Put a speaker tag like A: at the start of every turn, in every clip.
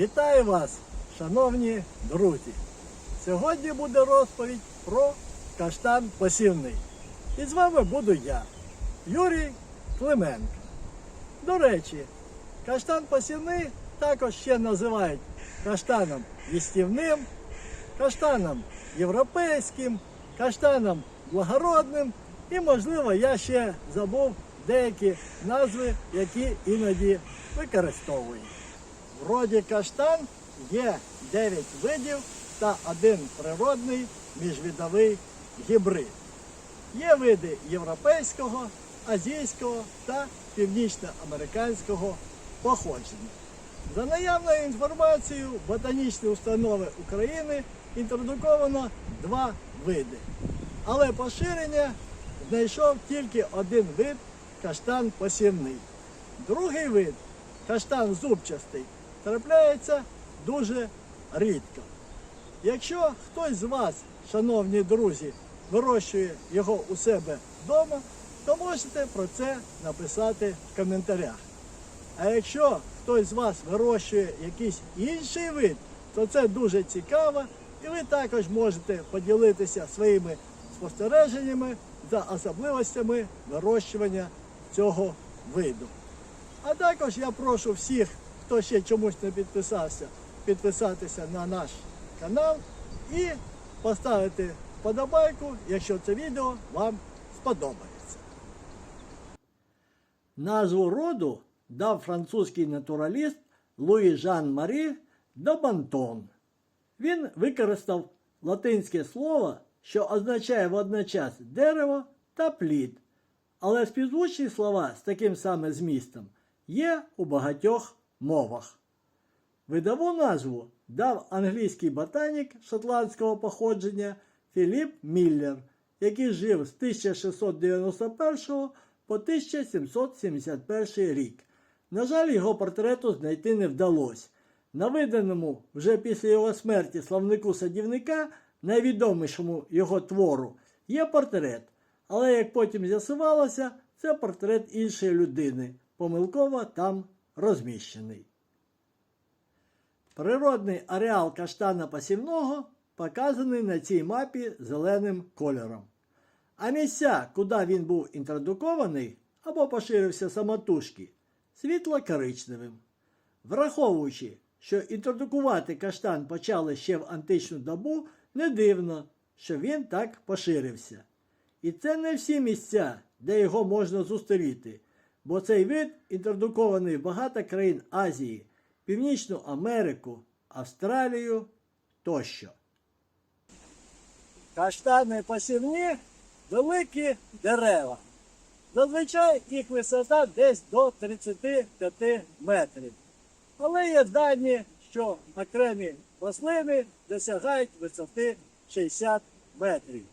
A: Вітаю вас, шановні друзі! Сьогодні буде розповідь про каштан посівний. І з вами буду я, Юрій Клименко. До речі, каштан посівний також ще називають каштаном їстівним, каштаном європейським, каштаном благородним і, можливо, я ще забув деякі назви, які іноді використовують. В роді каштан є 9 видів та один природний міжвідовий гібрид. Є види європейського, азійського та північноамериканського походження. За наявною інформацією, ботанічні установи України інтродуковано два види. Але поширення знайшов тільки один вид каштан посівний. Другий вид каштан зубчастий трапляється дуже рідко. Якщо хтось з вас, шановні друзі, вирощує його у себе вдома, то можете про це написати в коментарях. А якщо хтось з вас вирощує якийсь інший вид, то це дуже цікаво, і ви також можете поділитися своїми спостереженнями за особливостями вирощування цього виду. А також я прошу всіх, хто ще чомусь не підписався, підписатися на наш канал і поставити вподобайку, якщо це відео вам сподобається. Назву роду дав французький натураліст Луї Жан Марі Добантон. Він використав латинське слово, що означає водночас дерево та плід, але співзвучні слова з таким самим змістом є у багатьох мовах. Видову назву дав англійський ботанік шотландського походження Філіп Міллер, який жив з 1691 по 1771 рік. На жаль, його портрету знайти не вдалося. На виданому вже після його смерті славнику садівника, найвідомішому його твору, є портрет. Але як потім з'ясувалося, це портрет іншої людини, помилково там розміщений. Природний ареал каштана посівного показаний на цій мапі зеленим кольором. А місця, куди він був інтродукований або поширився самотужки, світло-коричневим. Враховуючи, що інтродукувати каштан почали ще в античну добу, не дивно, що він так поширився. І це не всі місця, де його можна зустріти, бо цей вид інтродукований в багато країн Азії, Північну Америку, Австралію тощо. Каштани посівні великі дерева. Зазвичай їх висота десь до 35 метрів. Але є дані, що окремі рослини досягають висоти 60 метрів.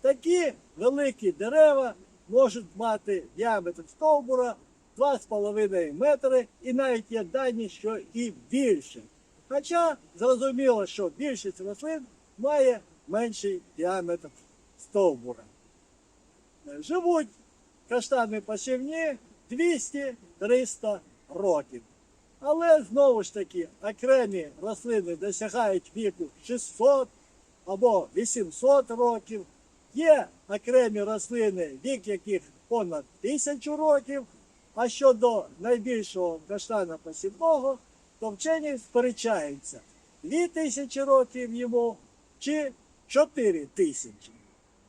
A: Такі великі дерева можуть мати діаметр стовбура 2,5 метри і навіть є дані, що і більше. Хоча зрозуміло, що більшість рослин має менший діаметр стовбура. Живуть каштани посівні 200-300 років. Але знову ж таки окремі рослини досягають віку 600 або 800 років. Є окремі рослини, вік яких понад 1000 років. А щодо найбільшого каштана посівного, то вчені сперечаються 2000 років йому чи 4000.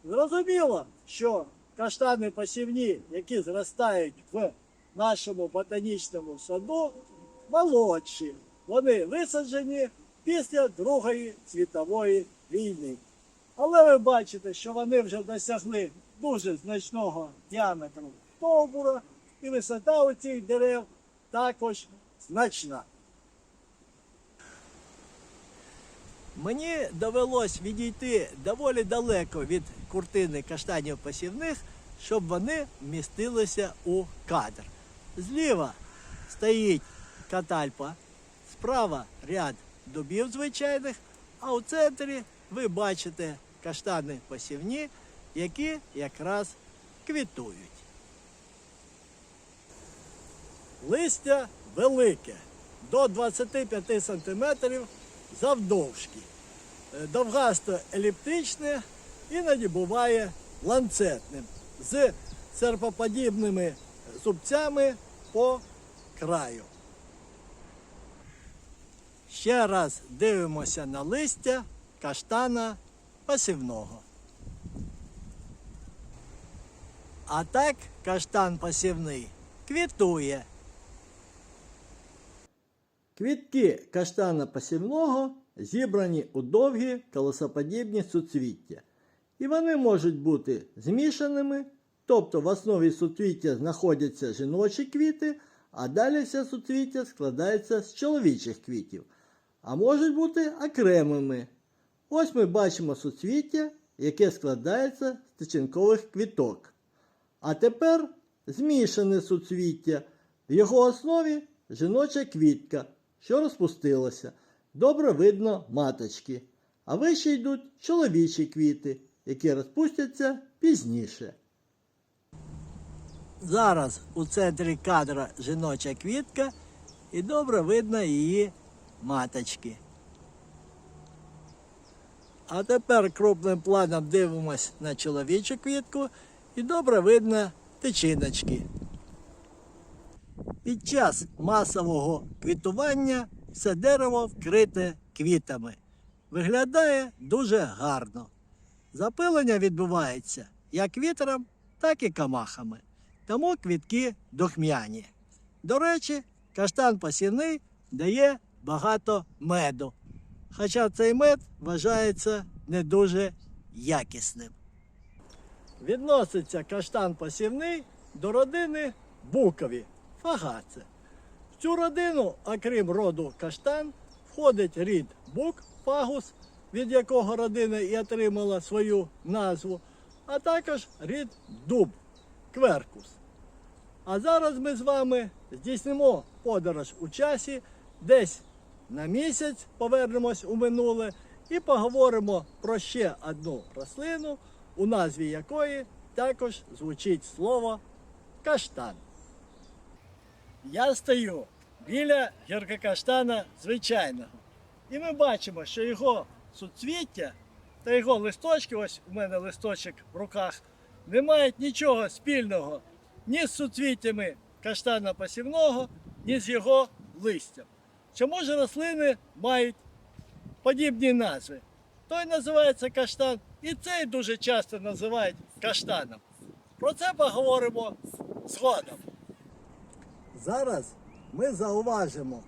A: Зрозуміло, що каштани посівні, які зростають в нашому ботанічному саду, молодші. Вони висаджені після Другої світової війни. Але ви бачите, що вони вже досягли дуже значного діаметру стовбура, і висота у цих дерев також значна. Мені довелось відійти доволі далеко від куртини каштанів посівних, щоб вони вмістилися у кадр. Зліва стоїть катальпа, справа ряд дубів звичайних, а у центрі ви бачите каштани посівні, які якраз квітують. Листя велике, до 25 см завдовжки. Е, Довгасто еліптичне, іноді буває ланцетним з серпоподібними зубцями по краю. Ще раз дивимося на листя каштана пасівного. А так каштан пасівний квітує. Квітки каштана пасівного зібрані у довгі колосоподібні суцвіття. І вони можуть бути змішаними, тобто в основі суцвіття знаходяться жіночі квіти, а далі все суцвіття складається з чоловічих квітів, а можуть бути окремими. Ось ми бачимо суцвіття, яке складається з тичинкових квіток. А тепер змішане суцвіття. В його основі жіноча квітка, що розпустилася. Добре видно маточки. А вище йдуть чоловічі квіти, які розпустяться пізніше. Зараз у центрі кадра жіноча квітка і добре видно її маточки. А тепер крупним планом дивимось на чоловічу квітку і добре видно тичиночки. Під час масового квітування все дерево вкрите квітами. Виглядає дуже гарно. Запилення відбувається як вітром, так і камахами. Тому квітки духмяні. До речі, каштан посівний дає багато меду. Хоча цей мед вважається не дуже якісним. Відноситься каштан посівний до родини букові фагаци. В цю родину, окрім роду каштан, входить рід бук фагус, від якого родина і отримала свою назву, а також рід дуб кверкус. А зараз ми з вами здійснимо подорож у часі, десь на місяць повернемось у минуле і поговоримо про ще одну рослину, у назві якої також звучить слово каштан. Я стою біля гіркокаштана звичайного. І ми бачимо, що його суцвіття та його листочки, ось у мене листочок в руках, не мають нічого спільного ні з суцвіттями каштана посівного, ні з його листям. Чому ж рослини мають подібні назви? Той називається каштан, і цей дуже часто називають каштаном. Про це поговоримо згодом. Зараз ми зауважимо,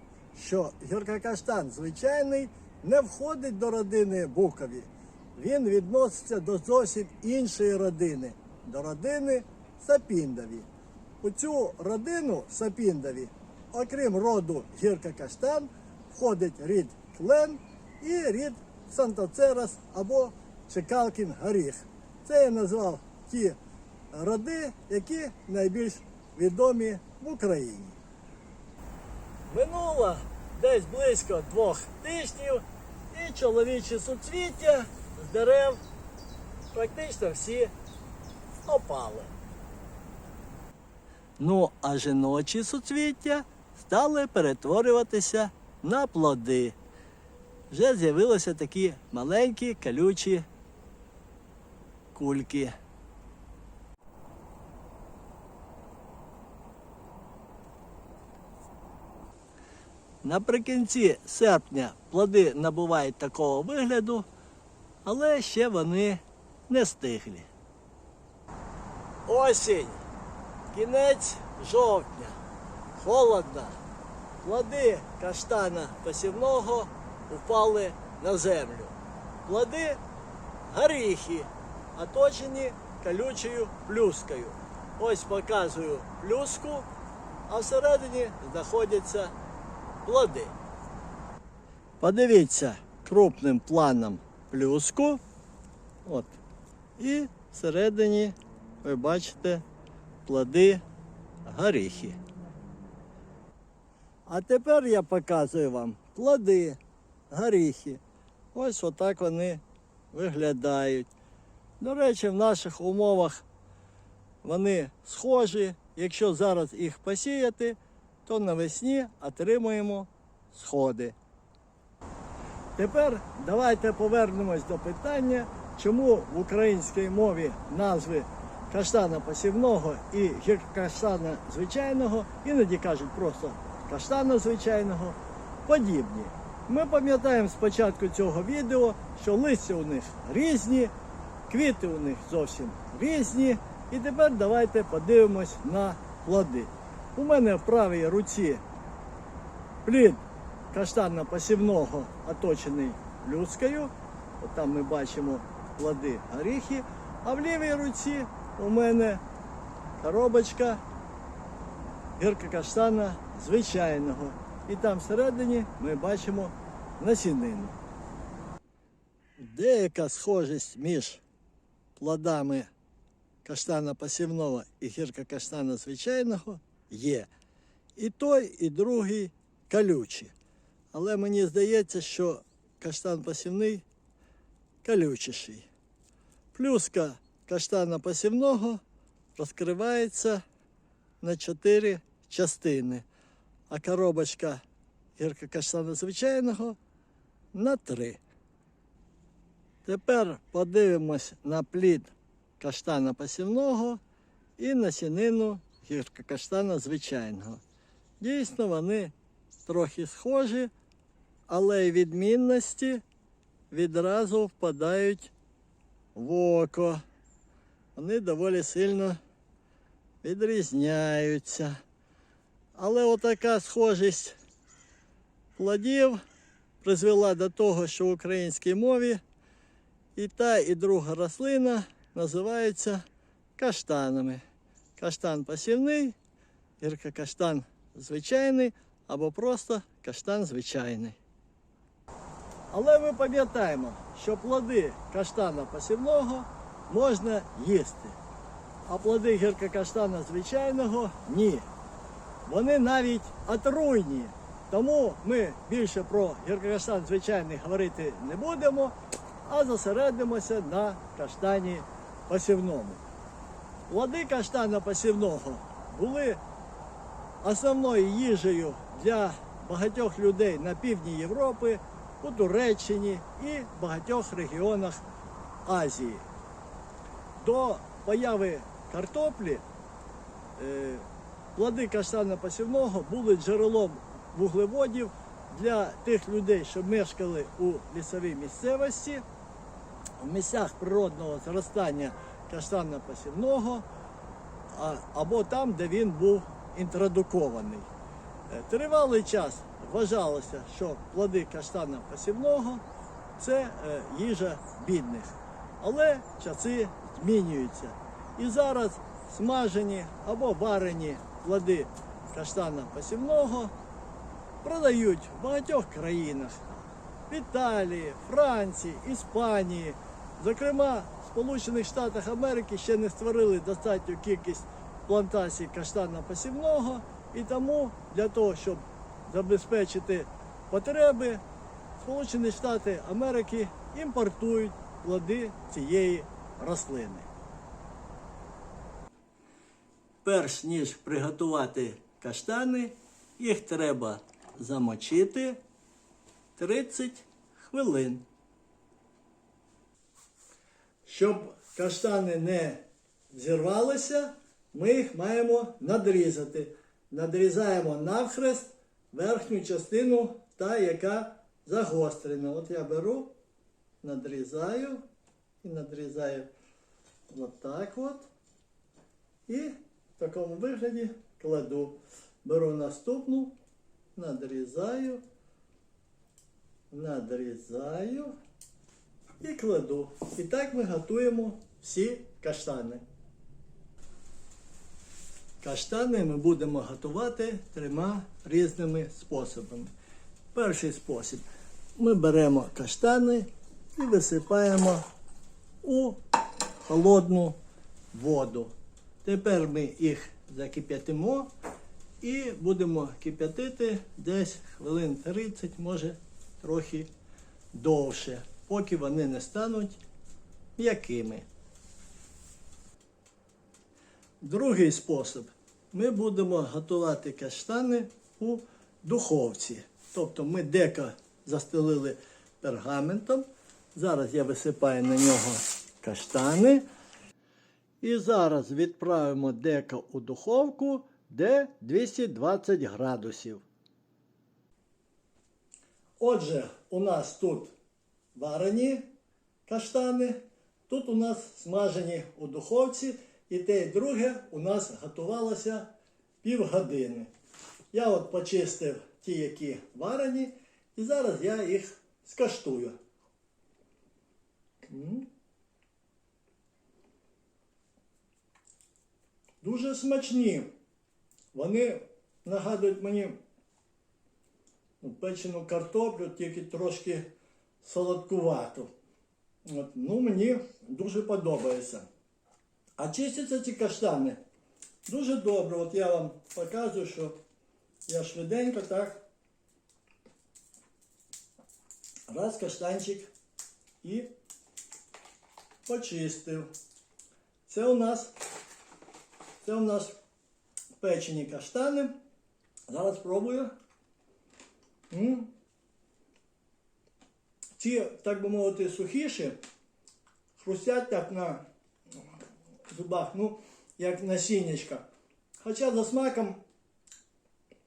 A: що гіркокаштан звичайний не входить до родини букові. Він відноситься до зовсім іншої родини, до родини сапіндові. У цю родину сапіндові, окрім роду гіркокаштан, входить рід клен і рід сантоцерас або чекалкін горіх. Це я назвав ті роди, які найбільш відомі в Україні. Минуло десь близько двох тижнів, і чоловічі суцвіття з дерев практично всі опали. Ну, а жіночі суцвіття стали перетворюватися на плоди. Вже з'явилися такі маленькі колючі кульки. Наприкінці серпня плоди набувають такого вигляду, але ще вони не стиглі. Осінь, кінець жовтня, холодно. Плоди каштана посівного упали на землю. Плоди горіхи, оточені колючою плюскою. Ось показую плюску, а всередині знаходяться плоди. Подивіться крупним планом плюску. От. І всередині ви бачите плоди горіхи. А тепер я показую вам плоди, горіхи. Ось отак вони виглядають. До речі, в наших умовах вони схожі. Якщо зараз їх посіяти, то навесні отримуємо сходи. Тепер давайте повернемось до питання, чому в українській мові назви каштана посівного і гіркокаштана звичайного, іноді кажуть просто каштана звичайного, подібні. Ми пам'ятаємо з початку цього відео, що листя у них різні, квіти у них зовсім різні. І тепер давайте подивимось на плоди. У мене в правій руці плід каштанно-посівного оточений люскою. От там ми бачимо плоди горіхи. А в лівій руці у мене коробочка гірка каштана звичайного. І там всередині ми бачимо насінину. Деяка схожість між плодами каштана посівного і гірка каштана звичайного є. І той, і другий колючі. Але мені здається, що каштан посівний колючіший. Плюска каштана посівного розкривається на чотири частини, а коробочка гірка каштана звичайного на три. Тепер подивимось на плід каштана посівного і насінину гірка каштана звичайного. Дійсно, вони трохи схожі, але й відмінності відразу впадають в око. Вони доволі сильно відрізняються. Але отака схожість плодів призвела до того, що в українській мові і та, і друга рослина називаються каштанами. Каштан посівний, гіркокаштан звичайний або просто каштан звичайний. Але ми пам'ятаємо, що плоди каштана посівного можна їсти, а плоди гіркокаштана звичайного ні. Вони навіть отруйні. Тому ми більше про гіркокаштан звичайний говорити не будемо, а зосередимося на каштані посівному. Плоди каштана посівного були основною їжею для багатьох людей на півдні Європи, у Туреччині і багатьох регіонах Азії. До появи картоплі е, плоди каштана посівного були джерелом вуглеводів для тих людей, що мешкали у лісовій місцевості, в місцях природного зростання каштана посівного або там, де він був інтродукований. Е, Тривалий час вважалося, що плоди каштана посівного це е, їжа бідних. Але часи змінюються. І зараз смажені або варені плоди каштана посівного продають в багатьох країнах. В Італії, Франції, Іспанії. Зокрема, в Сполучених Штатах Америки ще не створили достатню кількість плантацій каштана посівного, і тому для того, щоб забезпечити потреби, Сполучені Штати Америки імпортують плоди цієї рослини. Перш ніж приготувати каштани, їх треба замочити 30 хвилин. Щоб каштани не зірвалися, ми їх маємо надрізати. Надрізаємо навхрест верхню частину, та, яка загострена. От я беру, надрізаю і надрізаю отак от. І в такому вигляді кладу. Беру наступну, надрізаю, надрізаю і кладу. І так ми готуємо всі каштани. Каштани ми будемо готувати трьома різними способами. Перший спосіб. Ми беремо каштани і висипаємо у холодну воду. Тепер ми їх закип'ятимо і будемо кип'ятити десь хвилин 30, може трохи довше, поки вони не стануть м'якими. Другий спосіб. Ми будемо готувати каштани у духовці. Тобто ми деко застелили пергаментом. Зараз я висипаю на нього каштани. І зараз відправимо деко у духовку, де 220 градусів. Отже, у нас тут варені каштани, тут у нас смажені у духовці, і те і друге у нас готувалося півгодини. Я от почистив ті, які варені, і зараз я їх скаштую. Дуже смачні. Вони нагадують мені ну, печену картоплю, тільки трошки солодкувату. От, ну, мені дуже подобається. А чистяться ці каштани дуже добре. От я вам показую, що я швиденько так. Раз каштанчик і почистив. Це у нас, це у нас печені каштани. Зараз спробую. Ці, так би мовити, сухіші, хрустять так на зубах, ну, як насіннячка. Хоча за смаком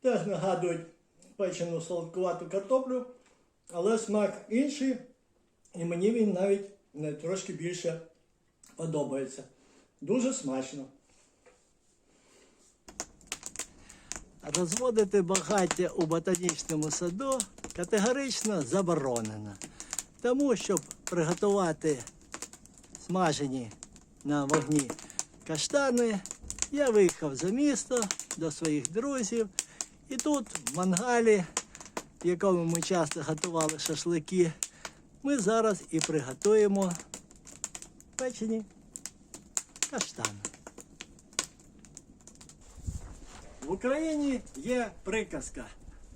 A: теж нагадують печену солодкувату картоплю, але смак інший, і мені він навіть не трошки більше подобається. Дуже смачно. Розводити багаття у ботанічному саду категорично заборонено. Тому, щоб приготувати смажені на вогні каштани, я виїхав за місто до своїх друзів. І тут, в мангалі, в якому ми часто готували шашлики, ми зараз і приготуємо печені каштани. В Україні є приказка.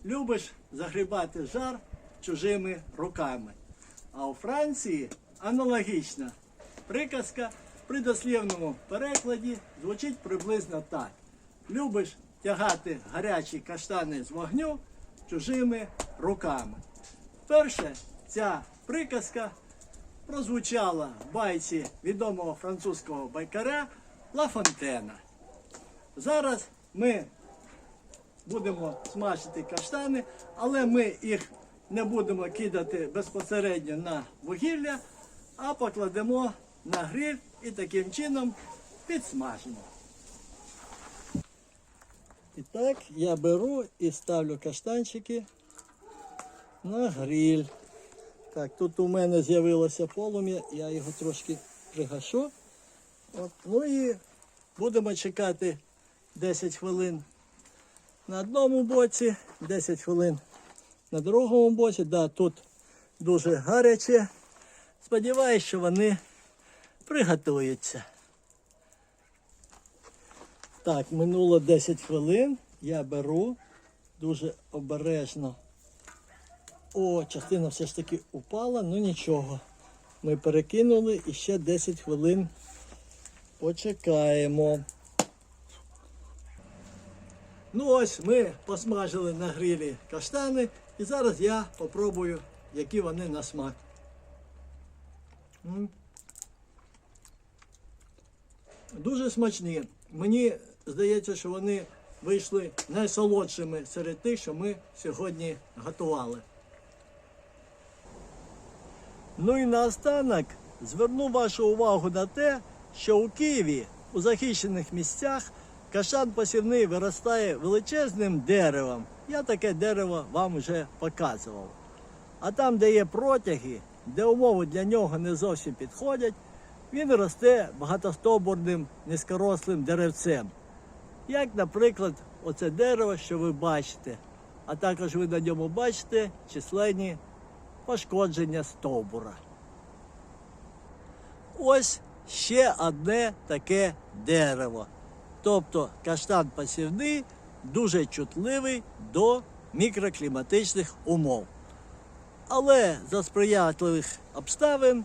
A: Любиш загрібати жар чужими руками. А у Франції аналогічна приказка при дослівному перекладі звучить приблизно так. Любиш тягати гарячі каштани з вогню чужими руками. Перше, ця приказка прозвучала в байці відомого французького байкаря Ла Фонтена. Зараз ми будемо смажити каштани, але ми їх не будемо кидати безпосередньо на вугілля, а покладемо на гриль і таким чином підсмажимо. І так я беру і ставлю каштанчики на гриль. Так, тут у мене з'явилося полум'я, я його трошки пригашу. От, ну і будемо чекати 10 хвилин на одному боці, 10 хвилин на другому боці. Да, тут дуже гаряче. Сподіваюсь, що вони приготуються. Так, минуло 10 хвилин. Я беру дуже обережно. О, частина все ж таки упала, ну нічого. Ми перекинули і ще 10 хвилин почекаємо. Ну ось ми посмажили на грилі каштани і зараз я попробую, які вони на смак. Дуже смачні. Мені здається, що вони вийшли найсолодшими серед тих, що ми сьогодні готували. Ну і наостанок зверну вашу увагу на те, що у Києві у захищених місцях кашан посівний виростає величезним деревом. Я таке дерево вам вже показував. А там, де є протяги, де умови для нього не зовсім підходять, він росте багатостобурним низькорослим деревцем. Як, наприклад, оце дерево, що ви бачите, а також ви на ньому бачите численні пошкодження стовбура. Ось ще одне таке дерево. Тобто каштан посівний дуже чутливий до мікрокліматичних умов. Але за сприятливих обставин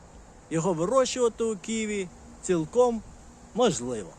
A: його вирощувати у Києві цілком можливо.